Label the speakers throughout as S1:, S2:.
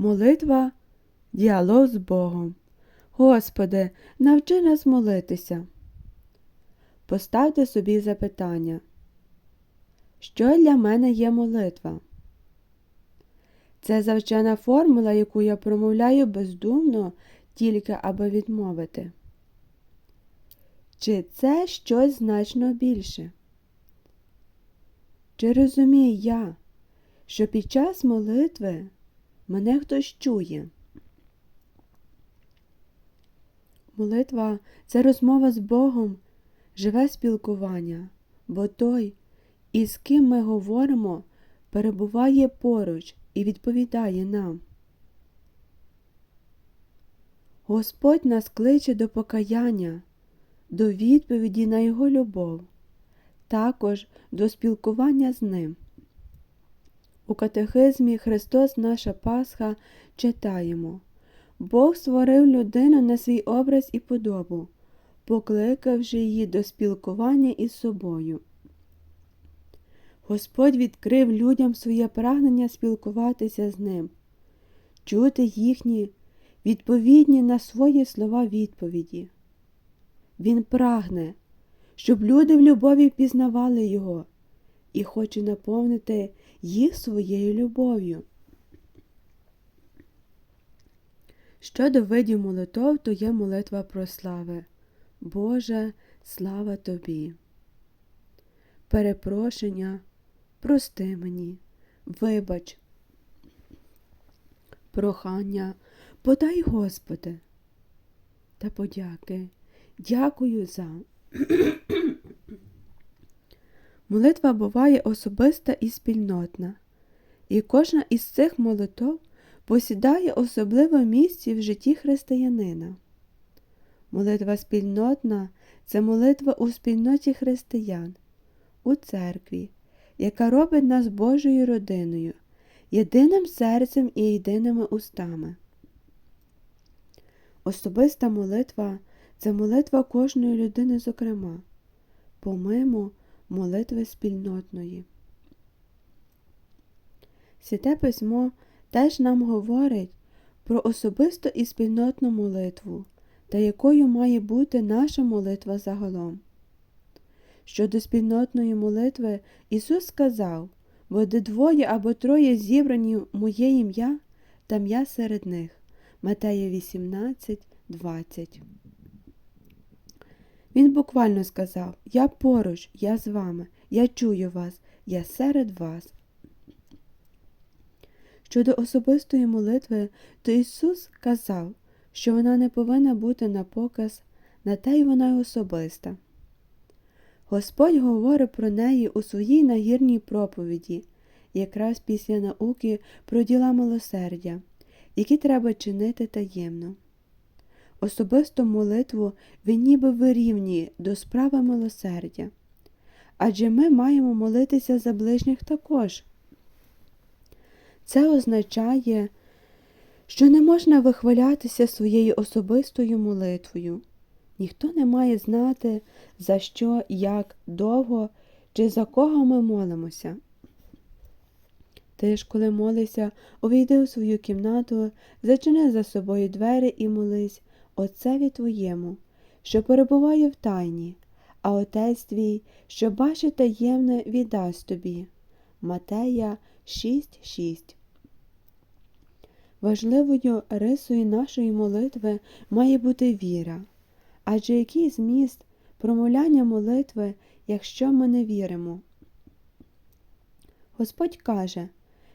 S1: Молитва діалог з Богом. Господи, навчи нас молитися. Поставте собі запитання. Що для мене є молитва? Це завчена формула, яку я промовляю бездумно, тільки аби відмовити. Чи це щось значно більше? Чи розумію я, що під час молитви мене хтось чує? Молитва це розмова з Богом, живе спілкування, бо той, із ким ми говоримо, перебуває поруч і відповідає нам. Господь нас кличе до покаяння, до відповіді на Його любов, також до спілкування з Ним. У катехизмі Христос наша Пасха читаємо Бог створив людину на свій образ і подобу, покликавши її до спілкування із собою. Господь відкрив людям своє прагнення спілкуватися з ним, чути їхні відповідні на свої слова відповіді. Він прагне, щоб люди в любові пізнавали Його і хоче наповнити їх своєю любов'ю. Щодо видів молитов, то є молитва про слави. Боже, слава Тобі. Перепрошення, прости мені, вибач, прохання, подай Господи та подяки. Дякую за. Молитва буває особиста і спільнотна, і кожна із цих молитов посідає особливе місце в житті християнина. Молитва спільнотна це молитва у спільноті християн, у церкві, яка робить нас Божою родиною, єдиним серцем і єдиними устами. Особиста молитва це молитва кожної людини, зокрема, помимо молитви спільнотної. Святе письмо теж нам говорить про особисту і спільнотну молитву, та якою має бути наша молитва загалом. Щодо спільнотної молитви Ісус сказав, бо де двоє або троє зібрані моє ім'я, там я серед них. Матея 18, 20. Він буквально сказав Я поруч, я з вами, я чую вас, я серед вас. Щодо особистої молитви, то Ісус казав, що вона не повинна бути на показ, на те й вона й особиста. Господь говорить про неї у своїй нагірній проповіді, якраз після науки про діла милосердя, які треба чинити таємно. Особисту молитву він ніби вирівнює до справи милосердя. Адже ми маємо молитися за ближніх також. Це означає, що не можна вихвалятися своєю особистою молитвою. Ніхто не має знати, за що, як, довго чи за кого ми молимося. Ти ж, коли молишся, увійди у свою кімнату, зачини за собою двері і молись Отцеві твоєму, що перебуває в тайні, а Отець твій, що бачить таємне, віддасть тобі. Матея 6.6 Важливою рисою нашої молитви має бути віра. Адже який зміст промовляння молитви, якщо ми не віримо? Господь каже,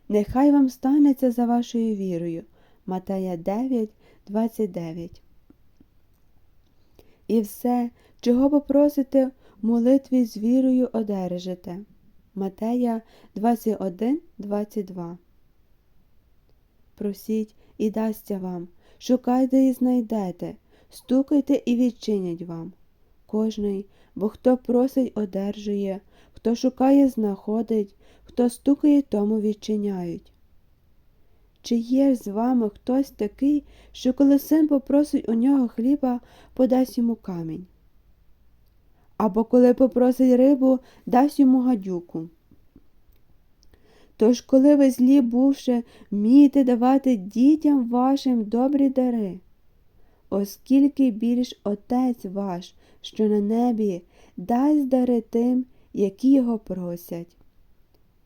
S1: нехай вам станеться за вашою вірою. Матея 9, 29. І все, чого попросите молитві з вірою одержите. Матея 21, 22 Просіть і дасться вам, шукайте і знайдете, стукайте і відчинять вам. Кожний, бо хто просить, одержує, хто шукає, знаходить, хто стукає, тому відчиняють. Чи є з вами хтось такий, що коли син попросить у нього хліба, подасть йому камінь? Або коли попросить рибу, дасть йому гадюку? Тож, коли ви злі бувши, вмієте давати дітям вашим добрі дари, оскільки більш Отець ваш, що на небі, дасть дари тим, які його просять.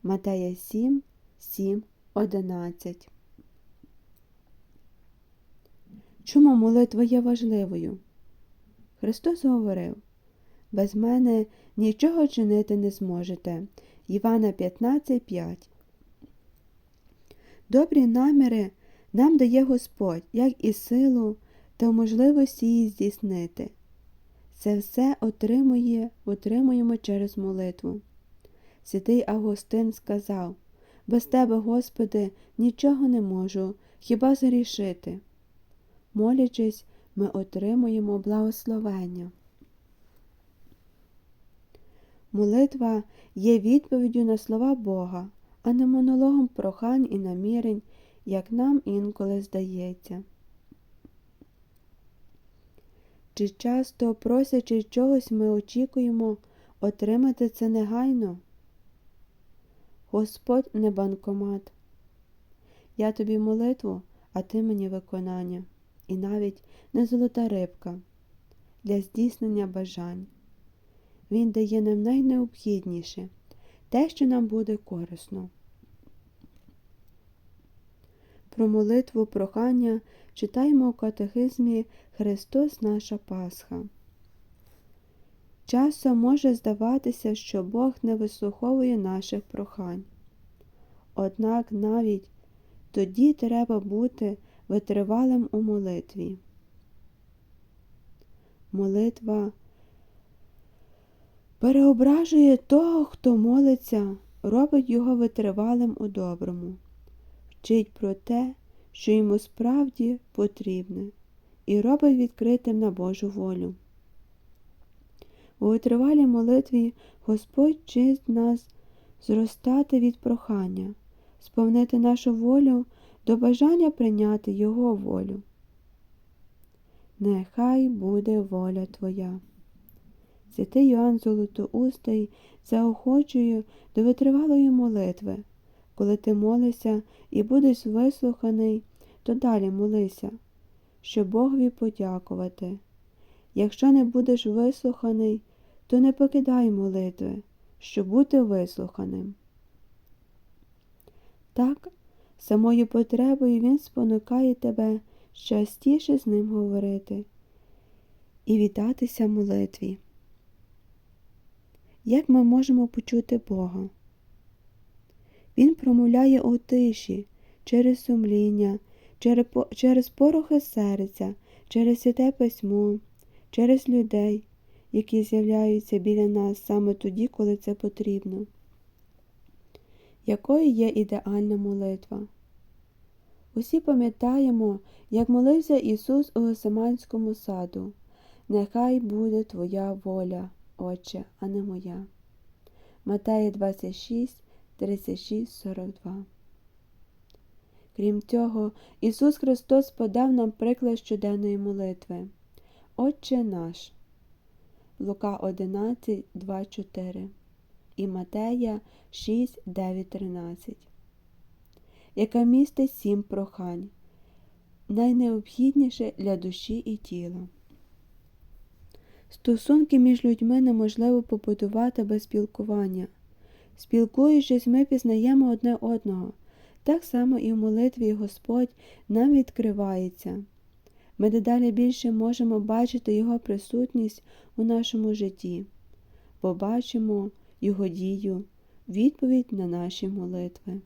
S1: Матея 7, 7, 11 Чому молитва є важливою? Христос говорив без мене нічого чинити не зможете. Івана 15, 5 Добрі наміри нам дає Господь, як і силу та можливості її здійснити. Це все отримує, отримуємо через молитву. Святий Августин сказав без тебе, Господи, нічого не можу, хіба згрішити. Молячись, ми отримуємо благословення. Молитва є відповіддю на слова Бога, а не монологом прохань і намірень, як нам інколи здається. Чи часто, просячи чогось, ми очікуємо отримати це негайно? Господь не банкомат. Я тобі молитву, а ти мені виконання, і навіть не золота рибка для здійснення бажань. Він дає нам найнеобхідніше те, що нам буде корисно. Про молитву прохання читаємо у катехизмі Христос наша Пасха. Часом може здаватися, що Бог не вислуховує наших прохань. Однак навіть тоді треба бути витривалим у молитві. Молитва переображує того, хто молиться, робить його витривалим у доброму, вчить про те, що йому справді потрібне, і робить відкритим на Божу волю. У витривалій молитві Господь вчить нас зростати від прохання, сповнити нашу волю до бажання прийняти Його волю. Нехай буде воля Твоя. Святий Йоанн Золотоустий заохочує до витривалої молитви. Коли ти молишся і будеш вислуханий, то далі молися, щоб Богові подякувати. Якщо не будеш вислуханий, то не покидай молитви, щоб бути вислуханим. Так, самою потребою Він спонукає тебе частіше з ним говорити і вітатися молитві. Як ми можемо почути Бога? Він промовляє у тиші, через сумління, через порохи серця, через святе письмо, через людей, які з'являються біля нас саме тоді, коли це потрібно. Якою є ідеальна молитва? Усі пам'ятаємо, як молився Ісус у Гесиманському саду. Нехай буде Твоя воля, Отче, а не моя. Матея 26, 36, 42 Крім цього, Ісус Христос подав нам приклад щоденної молитви. Отче наш. Лука 11, 2, 4 і Матея 6, 9, 13, яка містить сім прохань, найнеобхідніше для душі і тіла. Стосунки між людьми неможливо побудувати без спілкування. Спілкуючись, ми пізнаємо одне одного. Так само і в молитві Господь нам відкривається. Ми дедалі більше можемо бачити Його присутність у нашому житті, побачимо Його дію, відповідь на наші молитви.